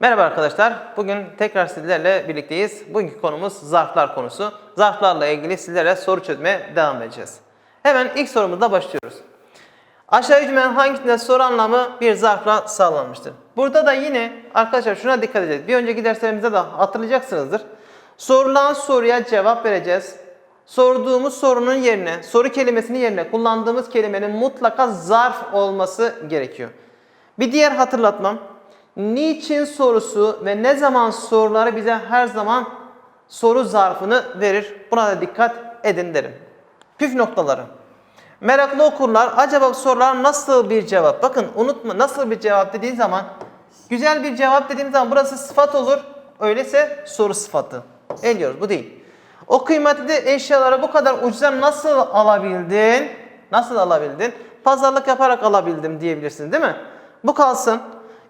Merhaba arkadaşlar. Bugün tekrar sizlerle birlikteyiz. Bugünkü konumuz zarflar konusu. Zarflarla ilgili sizlere soru çözmeye devam edeceğiz. Hemen ilk sorumuzla başlıyoruz. Aşağı cümlenin hangisinde soru anlamı bir zarfla sağlanmıştır? Burada da yine arkadaşlar şuna dikkat edeceğiz. Bir önceki derslerimizde de hatırlayacaksınızdır. Sorulan soruya cevap vereceğiz. Sorduğumuz sorunun yerine, soru kelimesinin yerine kullandığımız kelimenin mutlaka zarf olması gerekiyor. Bir diğer hatırlatmam, niçin sorusu ve ne zaman soruları bize her zaman soru zarfını verir. Buna da dikkat edin derim. Püf noktaları. Meraklı okurlar acaba sorular nasıl bir cevap? Bakın unutma nasıl bir cevap dediğin zaman güzel bir cevap dediğim zaman burası sıfat olur. Öyleyse soru sıfatı. Eliyoruz bu değil. O kıymetli eşyaları bu kadar ucuza nasıl alabildin? Nasıl alabildin? Pazarlık yaparak alabildim diyebilirsiniz değil mi? Bu kalsın.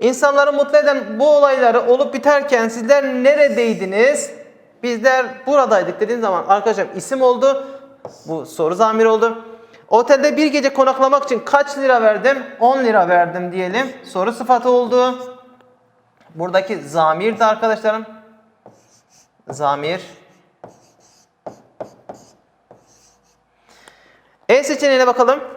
İnsanları mutlu eden bu olayları olup biterken sizler neredeydiniz? Bizler buradaydık dediğim zaman arkadaşlar isim oldu. Bu soru zamir oldu. Otelde bir gece konaklamak için kaç lira verdim? 10 lira verdim diyelim. Soru sıfatı oldu. Buradaki zamir de arkadaşlarım. Zamir. E seçeneğine bakalım.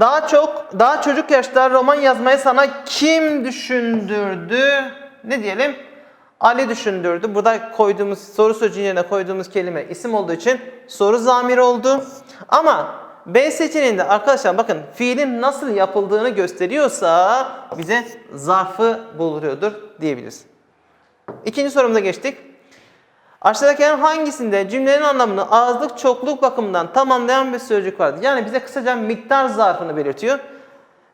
Daha çok, daha çocuk yaşta roman yazmayı sana kim düşündürdü? Ne diyelim? Ali düşündürdü. Burada koyduğumuz soru sözcüğün yerine koyduğumuz kelime isim olduğu için soru zamiri oldu. Ama B seçeneğinde arkadaşlar bakın fiilin nasıl yapıldığını gösteriyorsa bize zarfı buluyordur diyebiliriz. İkinci sorumuza geçtik. Aşağıdakilerin hangisinde cümlenin anlamını azlık çokluk bakımından tamamlayan bir sözcük vardır? Yani bize kısaca miktar zarfını belirtiyor.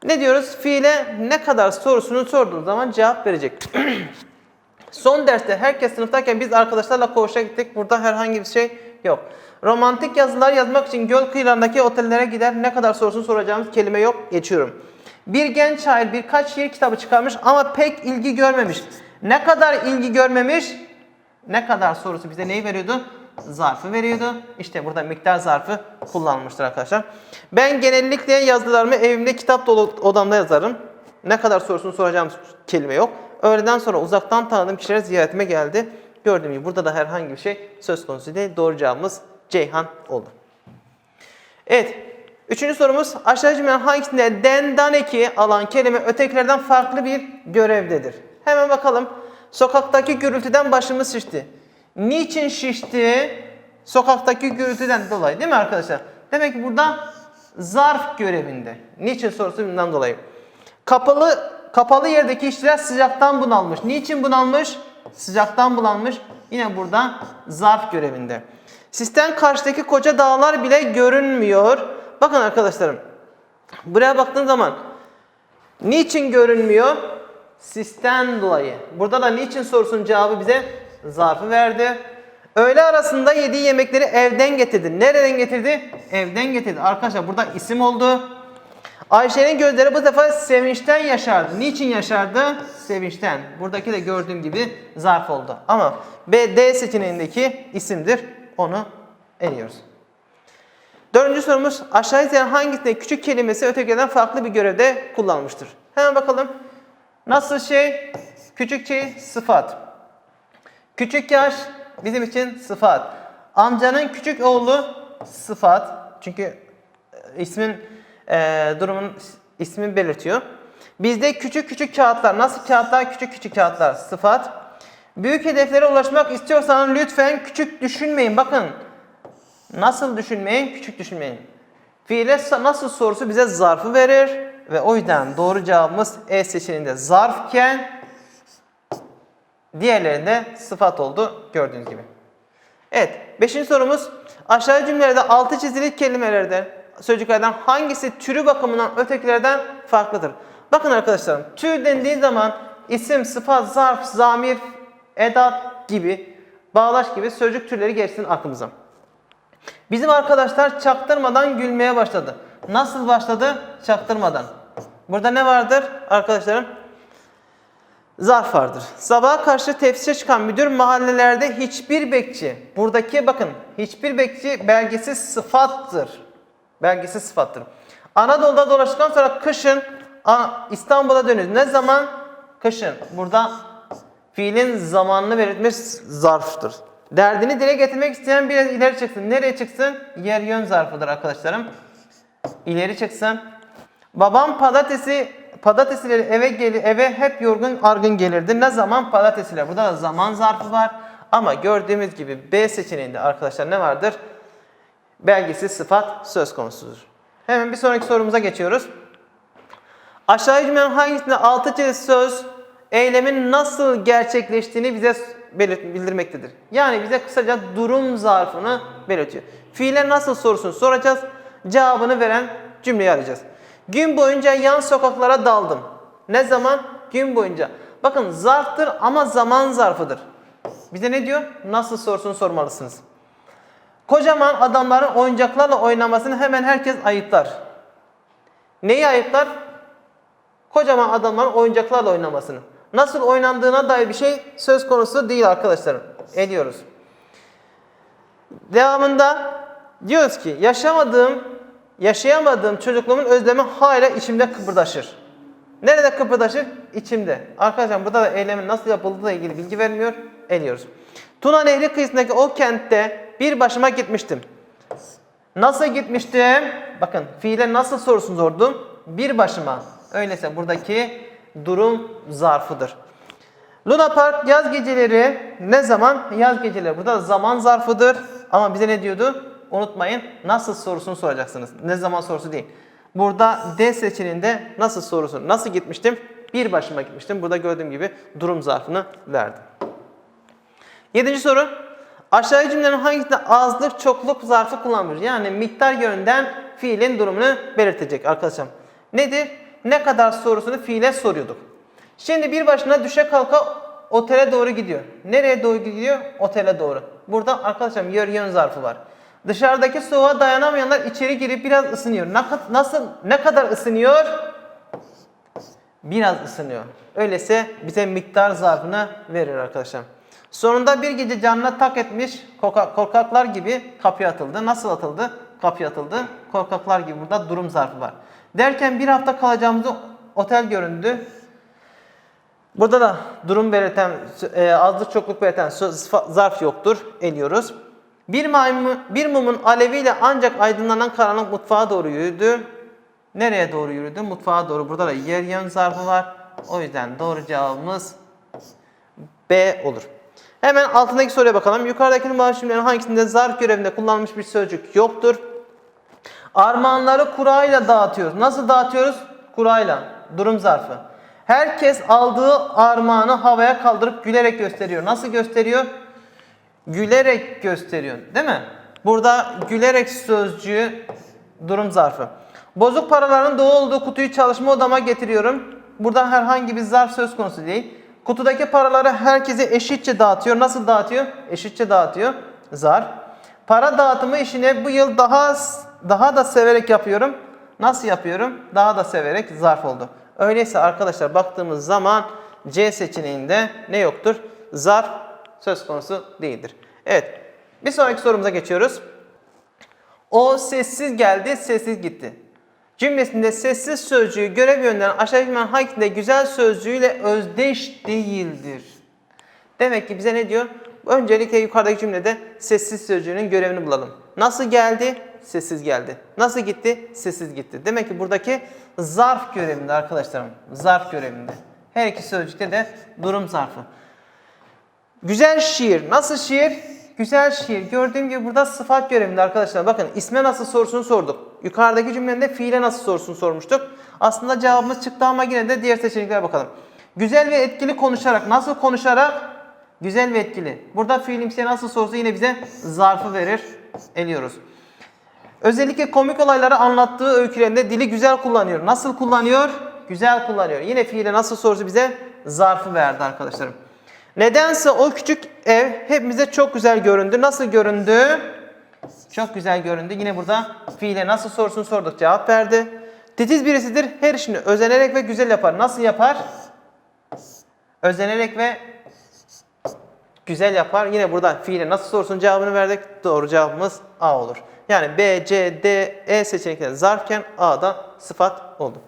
Ne diyoruz? Fiile ne kadar sorusunu sorduğun zaman cevap verecek. Son derste herkes sınıftayken biz arkadaşlarla koğuşa gittik. Burada herhangi bir şey yok. Romantik yazılar yazmak için göl kıyılarındaki otellere gider. Ne kadar sorusunu soracağımız kelime yok. Geçiyorum. Bir genç şair birkaç şiir kitabı çıkarmış ama pek ilgi görmemiş. Ne kadar ilgi görmemiş? Ne kadar sorusu bize neyi veriyordu? Zarfı veriyordu. İşte burada miktar zarfı kullanılmıştır arkadaşlar. Ben genellikle yazılarımı evimde kitap dolu odamda yazarım. Ne kadar sorusunu soracağım kelime yok. Öğleden sonra uzaktan tanıdığım kişiler ziyaretime geldi. Gördüğüm gibi burada da herhangi bir şey söz konusu değil. Doğru cevabımız Ceyhan oldu. Evet. Üçüncü sorumuz aşağı cümlenin hangisinde den, alan kelime ötekilerden farklı bir görevdedir? Hemen bakalım. Sokaktaki gürültüden başımız şişti. Niçin şişti? Sokaktaki gürültüden dolayı değil mi arkadaşlar? Demek ki burada zarf görevinde. Niçin sorusu bundan dolayı. Kapalı kapalı yerdeki işçiler sıcaktan bunalmış. Niçin bunalmış? Sıcaktan bunalmış. Yine burada zarf görevinde. Sistem karşıdaki koca dağlar bile görünmüyor. Bakın arkadaşlarım. Buraya baktığın zaman niçin görünmüyor? Sistem dolayı. Burada da niçin sorusunun cevabı bize zarfı verdi. Öğle arasında yediği yemekleri evden getirdi. Nereden getirdi? Evden getirdi. Arkadaşlar burada isim oldu. Ayşe'nin gözleri bu defa sevinçten yaşardı. Niçin yaşardı? Sevinçten. Buradaki de gördüğüm gibi zarf oldu. Ama B, D seçeneğindeki isimdir. Onu eliyoruz. Dördüncü sorumuz aşağı izleyen hangisinde küçük kelimesi ötekilerden farklı bir görevde kullanılmıştır? Hemen bakalım. Nasıl şey? Küçük şey sıfat. Küçük yaş bizim için sıfat. Amcanın küçük oğlu sıfat. Çünkü e, ismin e, durumun ismini belirtiyor. Bizde küçük küçük kağıtlar. Nasıl kağıtlar? Küçük küçük kağıtlar. Sıfat. Büyük hedeflere ulaşmak istiyorsanız lütfen küçük düşünmeyin. Bakın. Nasıl düşünmeyin? Küçük düşünmeyin. Fiile nasıl sorusu bize zarfı verir. Ve o yüzden doğru cevabımız E seçeneğinde zarfken diğerlerinde sıfat oldu gördüğünüz gibi. Evet. Beşinci sorumuz. Aşağı cümlelerde altı çizili kelimelerden, sözcüklerden hangisi türü bakımından ötekilerden farklıdır? Bakın arkadaşlarım. Tür dendiği zaman isim, sıfat, zarf, zamir, edat gibi, bağlaç gibi sözcük türleri geçsin aklımıza. Bizim arkadaşlar çaktırmadan gülmeye başladı. Nasıl başladı? Çaktırmadan. Burada ne vardır arkadaşlarım? Zarf vardır. Sabaha karşı tefsire çıkan müdür mahallelerde hiçbir bekçi, buradaki bakın hiçbir bekçi belgesiz sıfattır. Belgesiz sıfattır. Anadolu'da dolaştıktan sonra kışın İstanbul'a dönüyoruz. Ne zaman? Kışın. Burada Fiilin zamanını belirtmiş zarftır. Derdini dile getirmek isteyen biraz ileri çıksın. Nereye çıksın? Yer yön zarfıdır arkadaşlarım. İleri çıksın. Babam patatesi patatesleri eve geli eve hep yorgun argın gelirdi. Ne zaman patatesler? Burada da zaman zarfı var. Ama gördüğümüz gibi B seçeneğinde arkadaşlar ne vardır? Belgesiz sıfat söz konusudur. Hemen bir sonraki sorumuza geçiyoruz. Aşağı cümlenin hangisinde altıcı söz eylemin nasıl gerçekleştiğini bize bildirmektedir. Yani bize kısaca durum zarfını belirtiyor. Fiile nasıl sorusunu soracağız. Cevabını veren cümleyi arayacağız. Gün boyunca yan sokaklara daldım. Ne zaman? Gün boyunca. Bakın zarftır ama zaman zarfıdır. Bize ne diyor? Nasıl sorusunu sormalısınız. Kocaman adamların oyuncaklarla oynamasını hemen herkes ayıplar. Neyi ayıplar? Kocaman adamların oyuncaklarla oynamasını. Nasıl oynandığına dair bir şey söz konusu değil arkadaşlarım. Ediyoruz. Devamında diyoruz ki yaşamadığım, yaşayamadığım çocukluğumun özlemi hala içimde kıpırdaşır. Nerede kıpırdaşır? İçimde. Arkadaşlar burada da eylemin nasıl yapıldığıyla ilgili bilgi vermiyor. Eliyoruz. Tuna Nehri kıyısındaki o kentte bir başıma gitmiştim. Nasıl gitmiştim? Bakın fiile nasıl sorusunu sordum. Bir başıma. Öyleyse buradaki durum zarfıdır. Luna Park yaz geceleri ne zaman? Yaz geceleri. Burada da zaman zarfıdır. Ama bize ne diyordu? Unutmayın nasıl sorusunu soracaksınız. Ne zaman sorusu değil. Burada D seçeneğinde nasıl sorusu. Nasıl gitmiştim? Bir başıma gitmiştim. Burada gördüğüm gibi durum zarfını verdim. Yedinci soru. Aşağıdaki cümlelerin hangisinde azlık çokluk zarfı kullanılır? Yani miktar yönden fiilin durumunu belirtecek arkadaşlar. Nedir? Ne kadar sorusunu fiile soruyorduk. Şimdi bir başına düşe kalka otele doğru gidiyor. Nereye doğru gidiyor? Otele doğru. Burada arkadaşlar yön yön zarfı var. Dışarıdaki soğuğa dayanamayanlar içeri girip biraz ısınıyor. Nasıl ne kadar ısınıyor? Biraz ısınıyor. Öyleyse bize miktar zarfını verir arkadaşlar. Sonunda bir gece canına tak etmiş korka- korkaklar gibi kapıya atıldı. Nasıl atıldı? Kapıya atıldı. Korkaklar gibi burada durum zarfı var. Derken bir hafta kalacağımızı otel göründü. Burada da durum belirten, e, azlık çokluk belirten zarf yoktur. Eliyoruz. Bir, maymun, bir mumun aleviyle ancak aydınlanan karanlık mutfağa doğru yürüdü. Nereye doğru yürüdü? Mutfağa doğru. Burada da yer yön zarfı var. O yüzden doğru cevabımız B olur. Hemen altındaki soruya bakalım. Yukarıdaki numaralı hangisinde zarf görevinde kullanılmış bir sözcük yoktur? Armağanları kurayla dağıtıyoruz. Nasıl dağıtıyoruz? Kurayla. Durum zarfı. Herkes aldığı armağanı havaya kaldırıp gülerek gösteriyor. Nasıl gösteriyor? Gülerek gösteriyor. Değil mi? Burada gülerek sözcüğü durum zarfı. Bozuk paraların dolu olduğu kutuyu çalışma odama getiriyorum. Burada herhangi bir zarf söz konusu değil. Kutudaki paraları herkese eşitçe dağıtıyor. Nasıl dağıtıyor? Eşitçe dağıtıyor. Zarf. Para dağıtımı işine bu yıl daha daha da severek yapıyorum. Nasıl yapıyorum? Daha da severek zarf oldu. Öyleyse arkadaşlar baktığımız zaman C seçeneğinde ne yoktur? Zarf söz konusu değildir. Evet. Bir sonraki sorumuza geçiyoruz. O sessiz geldi, sessiz gitti. Cümlesinde sessiz sözcüğü görev yönden aşağıdaki hangisinde güzel sözcüğüyle özdeş değildir. Demek ki bize ne diyor? Öncelikle yukarıdaki cümlede sessiz sözcüğünün görevini bulalım. Nasıl geldi? Sessiz geldi. Nasıl gitti? Sessiz gitti. Demek ki buradaki zarf görevinde arkadaşlarım. Zarf görevinde. Her iki sözcükte de durum zarfı. Güzel şiir. Nasıl şiir? Güzel şiir. Gördüğüm gibi burada sıfat görevinde arkadaşlar. Bakın isme nasıl sorusunu sorduk. Yukarıdaki cümlede fiile nasıl sorusunu sormuştuk. Aslında cevabımız çıktı ama yine de diğer seçeneklere bakalım. Güzel ve etkili konuşarak. Nasıl konuşarak? Güzel ve etkili. Burada fiilimsiye nasıl sorusu yine bize zarfı verir. Eliyoruz. Özellikle komik olayları anlattığı öykülerinde dili güzel kullanıyor. Nasıl kullanıyor? Güzel kullanıyor. Yine fiile nasıl sorusu bize zarfı verdi arkadaşlarım. Nedense o küçük ev hepimize çok güzel göründü. Nasıl göründü? Çok güzel göründü. Yine burada fiile nasıl sorusunu sorduk cevap verdi. Titiz birisidir. Her işini özenerek ve güzel yapar. Nasıl yapar? Özenerek ve güzel yapar. Yine burada fiile nasıl sorusunun cevabını verdik. Doğru cevabımız A olur. Yani B, C, D, E seçenekleri zarfken A'da sıfat oldu.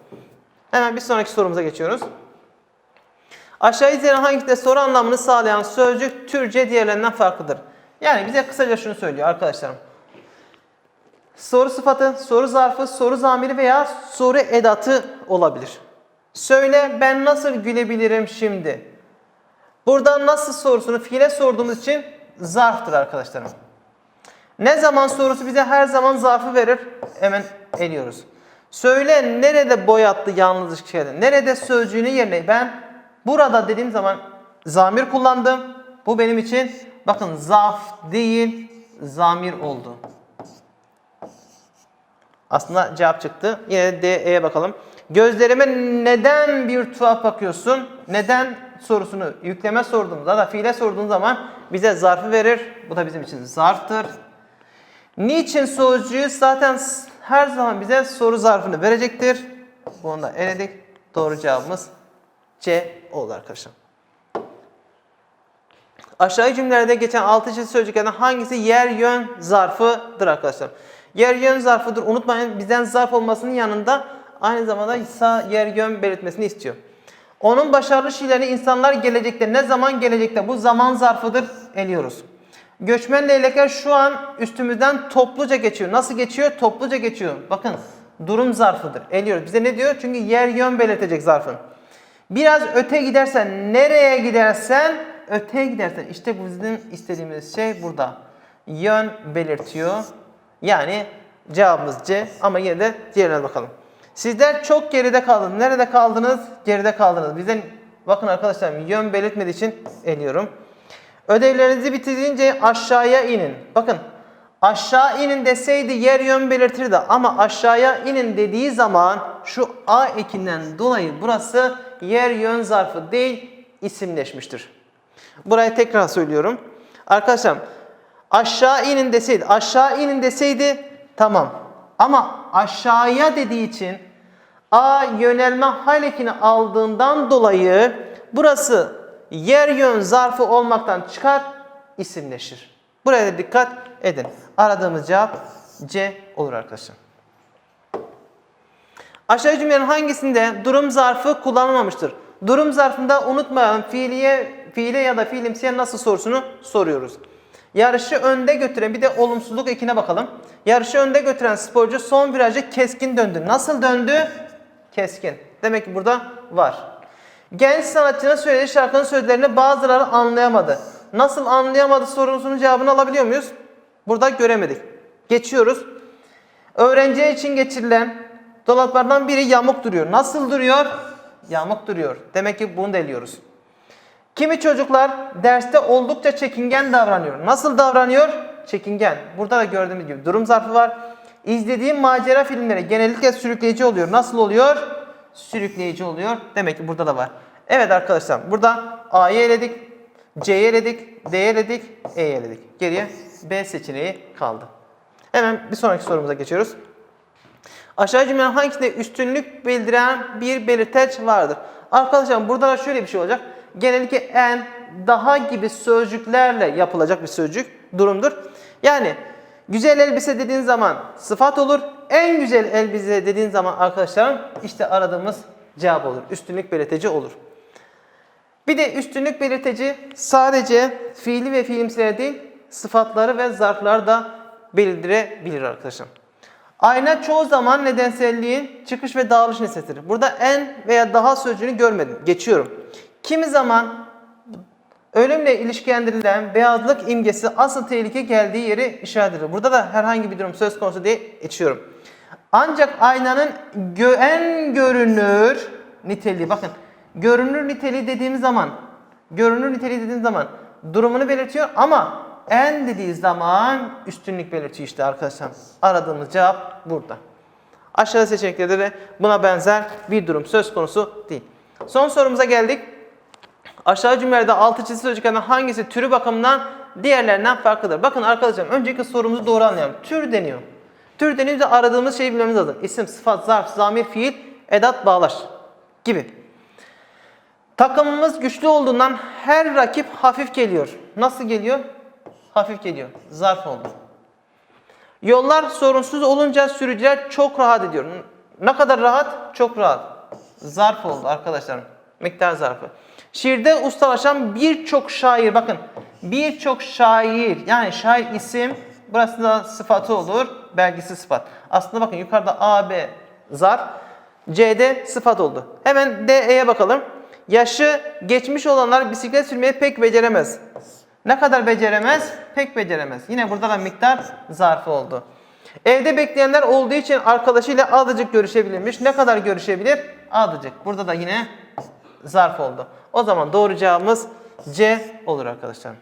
Hemen bir sonraki sorumuza geçiyoruz. Aşağı izlenen hangisi soru anlamını sağlayan sözcük Türkçe diğerlerinden farklıdır? Yani bize kısaca şunu söylüyor arkadaşlarım. Soru sıfatı, soru zarfı, soru zamiri veya soru edatı olabilir. Söyle ben nasıl gülebilirim şimdi? Buradan nasıl sorusunu fiile sorduğumuz için zarftır arkadaşlarım. Ne zaman sorusu bize her zaman zarfı verir. Hemen eliyoruz. Söyle nerede boyattı yalnızlık şeyde? Nerede sözcüğünün yerine ben burada dediğim zaman zamir kullandım. Bu benim için bakın zaf değil zamir oldu. Aslında cevap çıktı. Yine de D'ye bakalım. Gözlerime neden bir tuhaf bakıyorsun? Neden sorusunu yükleme sorduğumuzda da fiile sorduğun zaman bize zarfı verir. Bu da bizim için zarftır. Niçin sözcüğü zaten her zaman bize soru zarfını verecektir. Bunu da eledik. Doğru cevabımız C oldu arkadaşlar. Aşağıdaki cümlelerde geçen altı çeşit sözcüklerden hangisi yer yön zarfıdır arkadaşlar? Yer yön zarfıdır. Unutmayın bizden zarf olmasının yanında aynı zamanda ise yer yön belirtmesini istiyor. Onun başarılı şiirlerini insanlar gelecekte ne zaman gelecekte bu zaman zarfıdır eliyoruz. Göçmen leylekler şu an üstümüzden topluca geçiyor. Nasıl geçiyor? Topluca geçiyor. Bakın durum zarfıdır. Eliyoruz. Bize ne diyor? Çünkü yer yön belirtecek zarfın. Biraz öte gidersen, nereye gidersen, öte gidersen. İşte bizim istediğimiz şey burada. Yön belirtiyor. Yani cevabımız C ama yine de diğerine bakalım. Sizler çok geride kaldınız. Nerede kaldınız? Geride kaldınız. Bizden bakın arkadaşlar yön belirtmediği için eliyorum. Ödevlerinizi bitirince aşağıya inin. Bakın aşağı inin deseydi yer yön belirtirdi ama aşağıya inin dediği zaman şu A ekinden dolayı burası yer yön zarfı değil isimleşmiştir. Burayı tekrar söylüyorum. Arkadaşlar aşağı inin deseydi aşağı inin deseydi tamam. Ama aşağıya dediği için A yönelme hal ekini aldığından dolayı burası yer yön zarfı olmaktan çıkar isimleşir. Buraya da dikkat edin. Aradığımız cevap C olur arkadaşlar. Aşağı cümlelerin hangisinde durum zarfı kullanılmamıştır? Durum zarfında unutmayalım fiiliye, fiile ya da fiilimsiye nasıl sorusunu soruyoruz. Yarışı önde götüren bir de olumsuzluk ekine bakalım. Yarışı önde götüren sporcu son virajı keskin döndü. Nasıl döndü? Keskin. Demek ki burada var. Genç sanatçının söylediği şarkının sözlerini bazıları anlayamadı. Nasıl anlayamadı sorusunun cevabını alabiliyor muyuz? Burada göremedik. Geçiyoruz. Öğrenci için geçirilen dolaplardan biri yamuk duruyor. Nasıl duruyor? Yamuk duruyor. Demek ki bunu da eliyoruz. Kimi çocuklar derste oldukça çekingen davranıyor. Nasıl davranıyor? Çekingen. Burada da gördüğümüz gibi durum zarfı var. İzlediğim macera filmleri genellikle sürükleyici oluyor. Nasıl oluyor? Sürükleyici oluyor. Demek ki burada da var. Evet arkadaşlar burada A'yı eledik, C'yi eledik, D'yi eledik, E'yi eledik. Geriye B seçeneği kaldı. Hemen bir sonraki sorumuza geçiyoruz. Aşağı cümlelerin hangisinde üstünlük bildiren bir belirteç vardır? Arkadaşlar burada da şöyle bir şey olacak. Genellikle en, daha gibi sözcüklerle yapılacak bir sözcük durumdur. Yani güzel elbise dediğin zaman sıfat olur. En güzel elbise dediğin zaman arkadaşlarım işte aradığımız cevap olur. Üstünlük belirteci olur. Bir de üstünlük belirteci sadece fiili ve fiilimsiler değil sıfatları ve zarfları da bildirebilir arkadaşlar. Ayna çoğu zaman nedenselliğin çıkış ve dağılış nesnesidir. Burada en veya daha sözcüğünü görmedim. Geçiyorum. Kimi zaman ölümle ilişkilendirilen beyazlık imgesi asıl tehlike geldiği yeri işaret edilir. Burada da herhangi bir durum söz konusu diye geçiyorum. Ancak aynanın gö en görünür niteliği bakın görünür niteliği dediğimiz zaman görünür niteliği dediğimiz zaman durumunu belirtiyor ama en dediği zaman üstünlük belirtiyor işte arkadaşlar. Aradığımız cevap burada. Aşağıda seçeneklerde de buna benzer bir durum söz konusu değil. Son sorumuza geldik. Aşağı cümlelerde altı çizili sözcüklerden hangisi türü bakımından diğerlerinden farklıdır? Bakın arkadaşlar öncelikle sorumuzu doğru anlayalım. Tür deniyor. Tür deniyor aradığımız şeyi bilmemiz lazım. İsim, sıfat, zarf, zamir, fiil, edat, bağlaç gibi. Takımımız güçlü olduğundan her rakip hafif geliyor. Nasıl geliyor? Hafif geliyor. Zarf oldu. Yollar sorunsuz olunca sürücüler çok rahat ediyor. Ne kadar rahat? Çok rahat. Zarf oldu arkadaşlar. Miktar zarfı. Şiirde ustalaşan birçok şair, bakın birçok şair, yani şair isim, burası da sıfatı olur, belgisi sıfat. Aslında bakın yukarıda A, B zar, C'de sıfat oldu. Hemen D'ye bakalım. Yaşı geçmiş olanlar bisiklet sürmeyi pek beceremez. Ne kadar beceremez? Pek beceremez. Yine burada da miktar zarfı oldu. Evde bekleyenler olduğu için arkadaşıyla azıcık görüşebilirmiş. Ne kadar görüşebilir? Azıcık. Burada da yine zarf oldu. O zaman doğru cevabımız C olur arkadaşlar.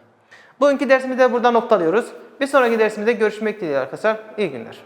Bugünkü dersimizi de burada noktalıyoruz. Bir sonraki dersimizde görüşmek dileğiyle arkadaşlar. İyi günler.